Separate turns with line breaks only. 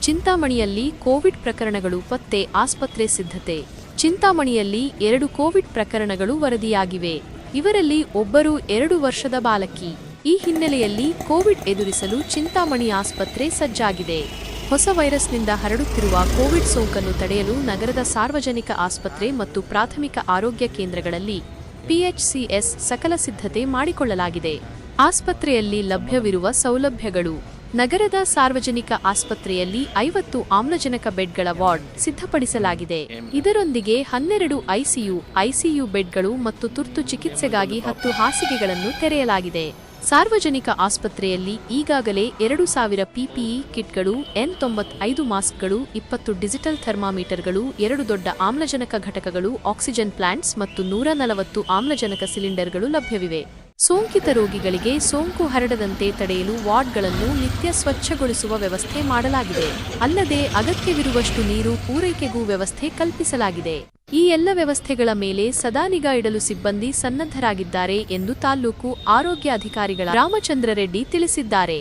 ಚಿಂತಾಮಣಿಯಲ್ಲಿ Covid ಪ್ರಕರಣಗಳು ಪತ್ತೆ, ಆಸ್ಪತ್ರೆ ಸಿದ್ಧತೆ. ಚಿಂತಾಮಣಿಯಲ್ಲಿ ಎರಡು ಕೋವಿಡ್ ಪ್ರಕರಣಗಳು ವರದಿಯಾಗಿವೆ. ಇವರಲ್ಲಿ ಒಬ್ಬರು ಎರಡು ವರ್ಷದ ಬಾಲಕಿ. ಈ ಹಿನ್ನೆಲೆಯಲ್ಲಿ ಕೋವಿಡ್ ಎದುರಿಸಲು ಚಿಂತಾಮಣಿ ಆಸ್ಪತ್ರೆ ಸಜ್ಜಾಗಿದೆ. ಹೊಸ ವೈರಸ್ನಿಂದ ಹರಡುತ್ತಿರುವ ಕೋವಿಡ್ ಸೋಂಕನ್ನು ತಡೆಯಲು ನಗರದ ಸಾರ್ವಜನಿಕ ಆಸ್ಪತ್ರೆ ಮತ್ತು ಪ್ರಾಥಮಿಕ ಆರೋಗ್ಯ ಕೇಂದ್ರಗಳಲ್ಲಿ ಪಿಎಚ್ಸಿಎಸ್ ಸಕಲ ಸಿದ್ಧತೆ ಮಾಡಿಕೊಳ್ಳಲಾಗಿದೆ. ಆಸ್ಪತ್ರೆಯಲ್ಲಿ ಲಭ್ಯವಿರುವ ಸೌಲಭ್ಯಗಳು. ನಗರದ ಸಾರ್ವಜನಿಕ ಆಸ್ಪತ್ರೆಯಲ್ಲಿ ಐವತ್ತು ಆಮ್ಲಜನಕ ಬೆಡ್ಗಳ ವಾರ್ಡ್ ಸಿದ್ಧಪಡಿಸಲಾಗಿದೆ. ಇದರೊಂದಿಗೆ ಹನ್ನೆರಡು ಐಸಿಯು ಐಸಿಯು ಬೆಡ್ಗಳು ಮತ್ತು ತುರ್ತು ಚಿಕಿತ್ಸೆಗಾಗಿ ಹತ್ತು ಹಾಸಿಗೆಗಳನ್ನು ತೆರೆಯಲಾಗಿದೆ. ಸಾರ್ವಜನಿಕ ಆಸ್ಪತ್ರೆಯಲ್ಲಿ ಈಗಾಗಲೇ ಎರಡು ಸಾವಿರ ಪಿಪಿಇ ಕಿಟ್ಗಳು, ಎನ್ ತೊಂಬತ್ತೈದು ಮಾಸ್ಕ್ಗಳು, ಇಪ್ಪತ್ತು ಡಿಜಿಟಲ್ ಥರ್ಮಾಮೀಟರ್ಗಳು, ಎರಡು ದೊಡ್ಡ ಆಮ್ಲಜನಕ ಘಟಕಗಳು, ಆಕ್ಸಿಜನ್ ಪ್ಲಾಂಟ್ಸ್ ಮತ್ತು ನೂರ ನಲವತ್ತು ಆಮ್ಲಜನಕ ಸಿಲಿಂಡರ್ಗಳು ಲಭ್ಯವಿವೆ. ಸೋಂಕಿತ ರೋಗಿಗಳಿಗೆ ಸೋಂಕು ಹರಡದಂತೆ ತಡೆಯಲು ವಾರ್ಡ್ಗಳನ್ನು ನಿತ್ಯ ಸ್ವಚ್ಛಗೊಳಿಸುವ ವ್ಯವಸ್ಥೆ ಮಾಡಲಾಗಿದೆ. ಅಲ್ಲದೆ ಅಗತ್ಯವಿರುವಷ್ಟು ನೀರು ಪೂರೈಕೆಗೂ ವ್ಯವಸ್ಥೆ ಕಲ್ಪಿಸಲಾಗಿದೆ. ಈ ಎಲ್ಲ ವ್ಯವಸ್ಥೆಗಳ ಮೇಲೆ ಸದಾ ನಿಗಾ ಇಡಲು ಸಿಬ್ಬಂದಿ ಸನ್ನದ್ಧರಾಗಿದ್ದಾರೆ ಎಂದು ತಾಲ್ಲೂಕು ಆರೋಗ್ಯ ಅಧಿಕಾರಿಗಳ ರಾಮಚಂದ್ರ ರೆಡ್ಡಿ ತಿಳಿಸಿದ್ದಾರೆ.